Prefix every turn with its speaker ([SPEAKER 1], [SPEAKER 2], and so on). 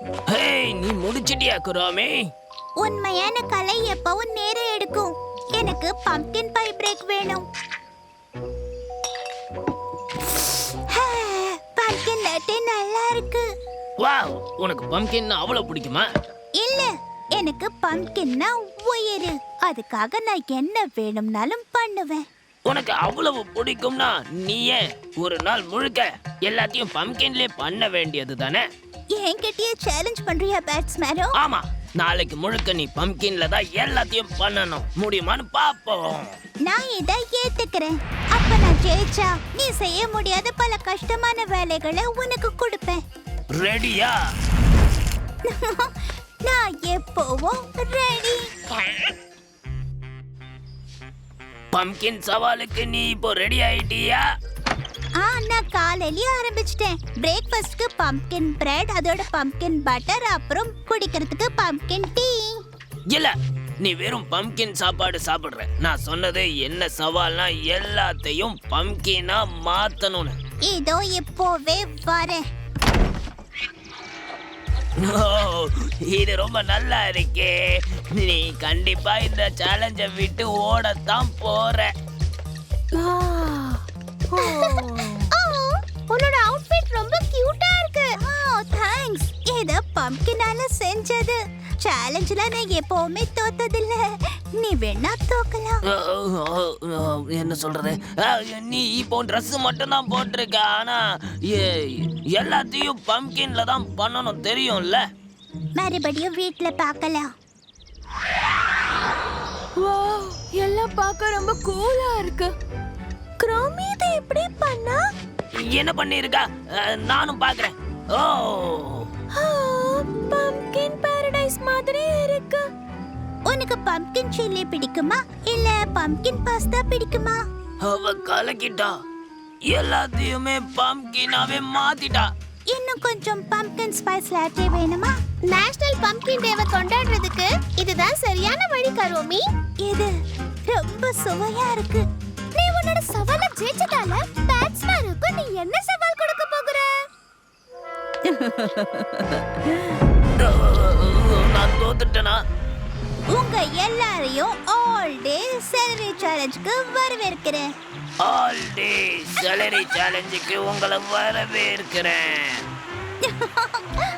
[SPEAKER 1] நீ முடிச்சிட்டியா குராமி?
[SPEAKER 2] உண்மையான கலை எப்பவும் நேரம் எடுக்கும். எனக்கு பம்கின் பை பிரேக் வேணும். பம்கின் லட்டு நல்லா இருக்கு.
[SPEAKER 1] வாவ் உனக்கு பம்கின் அவ்வளவு பிடிக்குமா?
[SPEAKER 2] இல்ல எனக்கு பம்கின்னா உயிர். அதுக்காக நான் என்ன வேணும்னாலும் பண்ணுவேன்.
[SPEAKER 1] உனக்கு அவ்வளவு பிடிக்கும்னா நீயே ஒரு நாள் முழுக்க எல்லாத்தையும் பம்கின்லயே பண்ண வேண்டியது தானே
[SPEAKER 2] என்கிட்டயே சேலஞ்ச் பண்றியா பேட்ஸ்மேனோ
[SPEAKER 1] ஆமா. நாளைக்கு முழுக்க நீ பம்கின்ல தான் எல்லாத்தையும் பண்ணணும். முடியுமான்னு பாப்போம்.
[SPEAKER 2] நான் இதை ஏத்துக்கிறேன். அப்ப நான் ஜெயிச்சா நீ செய்ய முடியாத பல கஷ்டமான வேலைகளை உனக்கு கொடுப்பேன்.
[SPEAKER 1] ரெடியா
[SPEAKER 2] நான் எப்போவும் ரெடி
[SPEAKER 1] பம்கின் சவாலுக்கு நீ இப்போ ரெடி ஆயிட்டியா?
[SPEAKER 2] நான் காலையிலயே ஆரம்பிச்சிட்டேன். பிரேக்ஃபாஸ்ட்க்கு பம்கின் பிரெட் அதோட பம்கின் பட்டர் அப்புறம் குடிக்கிறதுக்கு பம்கின் டீ
[SPEAKER 1] இல்ல நீ வெறும் பம்கின் சாப்பாடு சாப்பிடுற. நான் சொன்னது என்ன சவால்னா எல்லாத்தையும் பம்கினா மாத்தணும்னு.
[SPEAKER 2] இதோ இப்போவே வரேன்.
[SPEAKER 1] ஓ, இது ரொம்ப நல்லா இருக்கே. நீ கண்டிப்பா இந்த சேலஞ்ச விட்டு ஓடத்தான் போற.
[SPEAKER 2] உன்னோட சேலஞ்சில் நான் எப்பவுமே தோத்ததில்ல. நீ வேணா தோக்கலாம்.
[SPEAKER 1] ஓ, ஓ, ஓ, என்ன சொல்றது? நீ இப்போ ட்ரெஸ் மட்டும் தான் போட்டிருக்க. ஆனா எல்லாத்தையும் பம்கின்ல தான் பண்ணணும் தெரியும்ல?
[SPEAKER 2] மறுபடியும் வீட்ல பார்க்கலாம்
[SPEAKER 3] வாவ் எல்லாம் பார்க்க ரொம்ப கூலா இருக்கு. கிராமி இதை எப்படி பண்ணா?
[SPEAKER 1] என்ன பண்ணிருக்கா நானும் பாக்குறேன் ஓ
[SPEAKER 2] உனக்கு பம்கின் சில்லி பிடிக்குமா? இல்ல பம்கின் பாஸ்தா பிடிக்குமா?
[SPEAKER 1] அவ கலக்கிட்டா. எல்லாத்தையுமே பம்கினாவே மாத்திட்டா.
[SPEAKER 2] இன்னும் கொஞ்சம் பம்கின் ஸ்பைஸ் லாட்டே வேணுமா?
[SPEAKER 4] நேஷனல் பம்கின் டேவை கொண்டாடுறதுக்கு இதுதான் சரியான வழி கரோமி.
[SPEAKER 2] இது ரொம்ப சுவையா இருக்கு.
[SPEAKER 4] நீ உன்னோட சவால ஜெயிச்சதால பேட்ஸ்மேனுக்கு நீ என்ன சவால் கொடுக்க போகிற?
[SPEAKER 1] நான் தோத்துட்டேனா?
[SPEAKER 2] உங்க எல்லாரையும் ஆல் டே செலரி சேலஞ்சுக்கு வரவேற்கிறேன்.
[SPEAKER 1] ஆல் டே சேலரி சேலஞ்சுக்கு உங்களை வரவேற்கிறேன்.